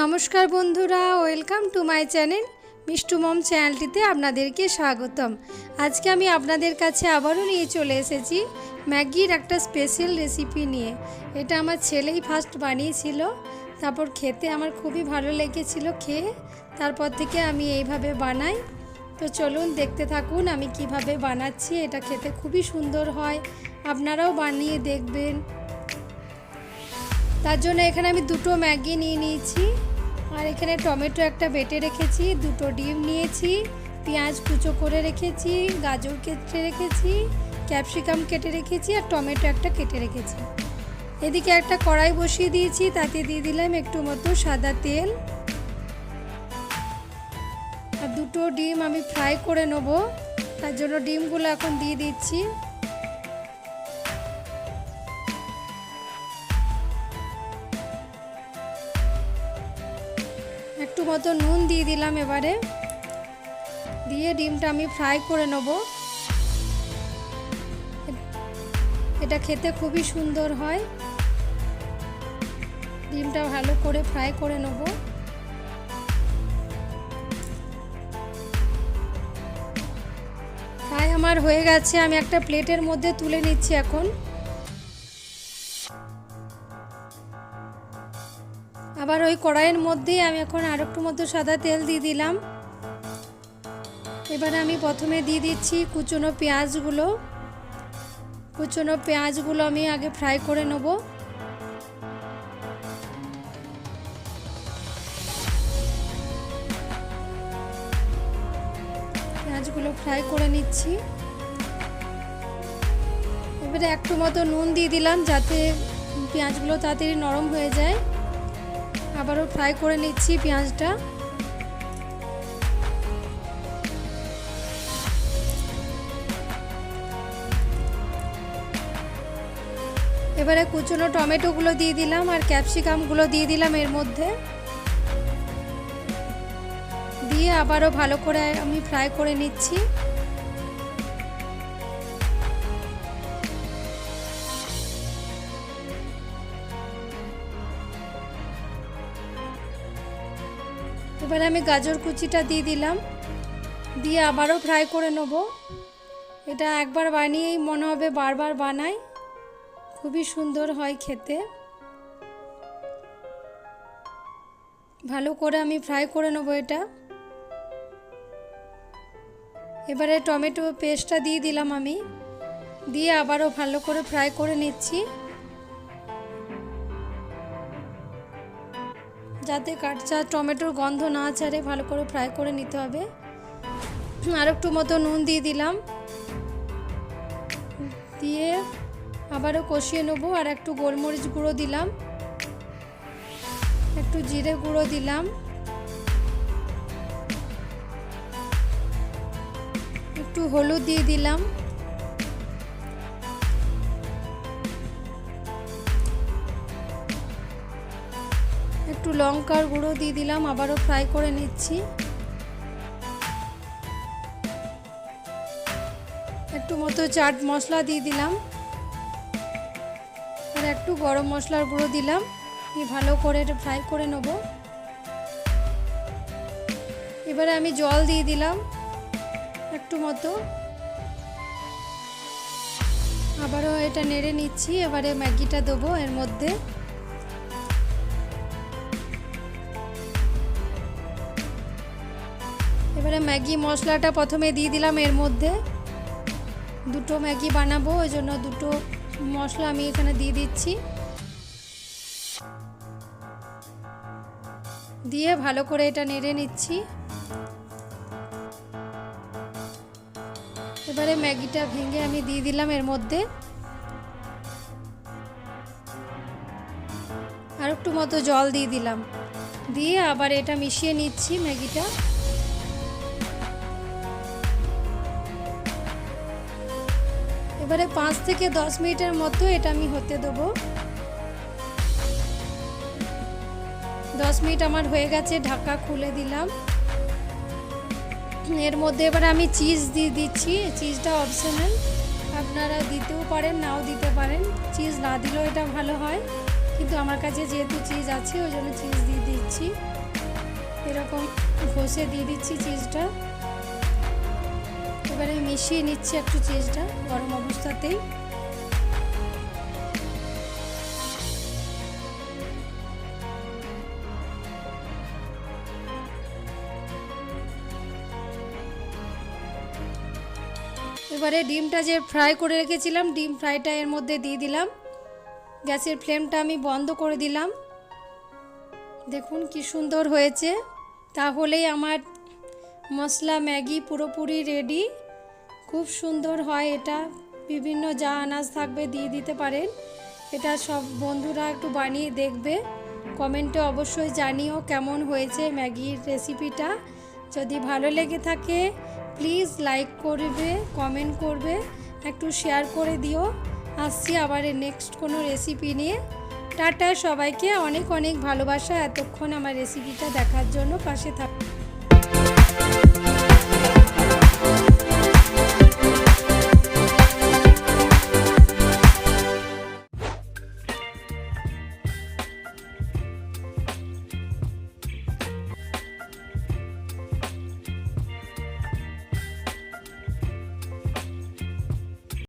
নমস্কার বন্ধুরা, welcome to my channel Mishtu mom চ্যানেলটিতে আপনাদেরকে স্বাগতম। আজকে আমি আপনাদের কাছে আবারও নিয়ে চলে এসেছি ম্যাগির একটা স্পেশাল রেসিপি নিয়ে। এটা আমার ছেলেই ফার্স্ট বানিয়েছিল, তারপর খেতে আমার খুবই ভালো লেগেছিল খেয়ে, তারপর থেকে আমি এইভাবে বানাই। তো চলুন দেখতে থাকুন আমি কীভাবে বানাচ্ছি, এটা খেতে খুবই সুন্দর হয়, আপনারাও বানিয়ে দেখবেন। তার জন্য এখানে আমি দুটো ম্যাগি নিয়ে নিয়েছি। আর এখানে টমেটো একটা বেটে রেখেছি, দুটো ডিম নিয়েছি, পেঁয়াজ কুচো করে রেখেছি, গাজর কেটে রেখেছি, ক্যাপসিকাম কেটে রেখেছি আর টমেটো একটা কেটে রেখেছি। এদিকে একটা কড়াই বসিয়ে দিয়েছি, তাতে দিয়ে দিলাম একটু মতো সাদা তেল। আর দুটো ডিম আমি ফ্রাই করে নেব, তার জন্য ডিমগুলো এখন দিয়ে দিচ্ছি। একটু মতো নুন দিয়ে দিলাম এবারে। দিয়ে ডিমটা আমি ফ্রাই করে নেব। এটা খেতে খুবই সুন্দর হয়। ডিমটা ভালো করে ফ্রাই করে নেব। ফ্রাই আমার হয়ে গেছে, আমি একটা প্লেটের মধ্যে তুলে নিচ্ছি এখন। আবার ওই কড়াইয়ের মধ্যেই আমি এখন আর একটু মতো সাদা তেল দিয়ে দিলাম। এবারে আমি প্রথমে দিয়ে দিচ্ছি কুচনো পেঁয়াজগুলো। কুচনো পেঁয়াজগুলো আমি আগে ফ্রাই করে নেব। পেঁয়াজগুলো ফ্রাই করে নিচ্ছি। এবারে একটু মতো নুন দিয়ে দিলাম যাতে পেঁয়াজগুলো তাড়াতাড়ি নরম হয়ে যায়। আবারও ফ্রাই করে নিচ্ছি পেঁয়াজটা। এবারে কুচনো টমেটোগুলো দিয়ে দিলাম আর ক্যাপসিকামগুলো দিয়ে দিলাম এর মধ্যে। দিয়ে আবারও ভালো করে আমি ফ্রাই করে নিচ্ছি। এবারে আমি গাজর কুচিটা দিয়ে দিলাম। দিয়ে আবারও ফ্রাই করে নেব। এটা একবার বানিয়েই মনে হবে বারবার বানাই। খুবই সুন্দর হয় খেতে। ভালো করে আমি ফ্রাই করে নেব এটা। এবারে টমেটো পেস্টটা দিয়ে দিলাম আমি। দিয়ে আবারও ভালো করে ফ্রাই করে নিচ্ছি। যাতে কাঁচা টমেটোর গন্ধ না ছাড়ে ভালো করে ফ্রাই করে নিতে হবে। আর একটু মতো নুন দিয়ে দিলাম। দিয়ে আবারও কষিয়ে নেব আর একটু গোলমরিচ গুঁড়ো দিলাম। একটু জিরে গুঁড়ো দিলাম। একটু হলুদ দিয়ে দিলাম। একটু লঙ্কার গুঁড়ো দিয়ে দিলাম, আবারও ফ্রাই করে নিচ্ছি। একটু মতো চাট মশলা দিয়ে দিলাম। আর একটু গরম মশলার গুঁড়ো দিলাম। দিয়ে ভালো করে এটা ফ্রাই করে নেব। এবারে আমি জল দিয়ে দিলাম একটু মতো। আবারও এটা নেড়ে নিচ্ছি, এবারে ম্যাগিটা দেবো এর মধ্যে। এবারে ম্যাগি মশলাটা প্রথমে দিয়ে দিলাম এর মধ্যে। দুটো ম্যাগি বানাবো, ওই জন্য দুটো মশলা আমি এখানে দিয়ে দিচ্ছি। দিয়ে ভালো করে এটা নেড়ে নিচ্ছি। এবারে ম্যাগিটা ভেঙে আমি দিয়ে দিলাম এর মধ্যে। আর একটু মতো জল দিয়ে দিলাম। দিয়ে আবার এটা মিশিয়ে নিচ্ছি ম্যাগিটা। এবারে পাঁচ থেকে দশ মিনিটের মতো এটা আমি হতে দেবো। দশ মিনিট আমার হয়ে গেছে, ঢাকা খুলে দিলাম। এর মধ্যে এবার আমি চিজ দিয়ে দিচ্ছি, চিজটা অপশনাল। আপনারা দিতেও পারেন, নাও দিতে পারেন। চিজ না দিলেও এটা ভালো হয়। কিন্তু আমার কাছে যেহেতু চিজ আছে, ওই জন্য চিজ দিয়ে দিচ্ছি। এরকম ঘষে দিয়ে দিচ্ছি চিজটা। এবারে মিশিয়ে নিচ্ছি একটু চিজটা গরম অবস্থাতেই। এবারে ডিমটা যে ফ্রাই করে রেখেছিলাম, ডিম ফ্রাইটা এর মধ্যে দিয়ে দিলাম। গ্যাসের ফ্লেমটা আমি বন্ধ করে দিলাম। দেখুন কি সুন্দর হয়েছে। তাহলেই আমার মশলা, ম্যাগি পুরোপুরি রেডি। খুব সুন্দর হয় এটা। বিভিন্ন যা আনাজ থাকবে দিয়ে দিতে পারেন। এটা সব বন্ধুরা একটু বানিয়ে দেখবে। কমেন্টে অবশ্যই জানিও কেমন হয়েছে ম্যাগির রেসিপিটা। যদি ভালো লেগে থাকে প্লিজ লাইক করবে কমেন্ট করবে, একটু শেয়ার করে দিও। আসছি আবার নেক্সট কোনো রেসিপি নিয়ে। টাটা সবাইকে, অনেক অনেক ভালোবাসা। এতক্ষণ আমার রেসিপিটা দেখার জন্য পাশে থাক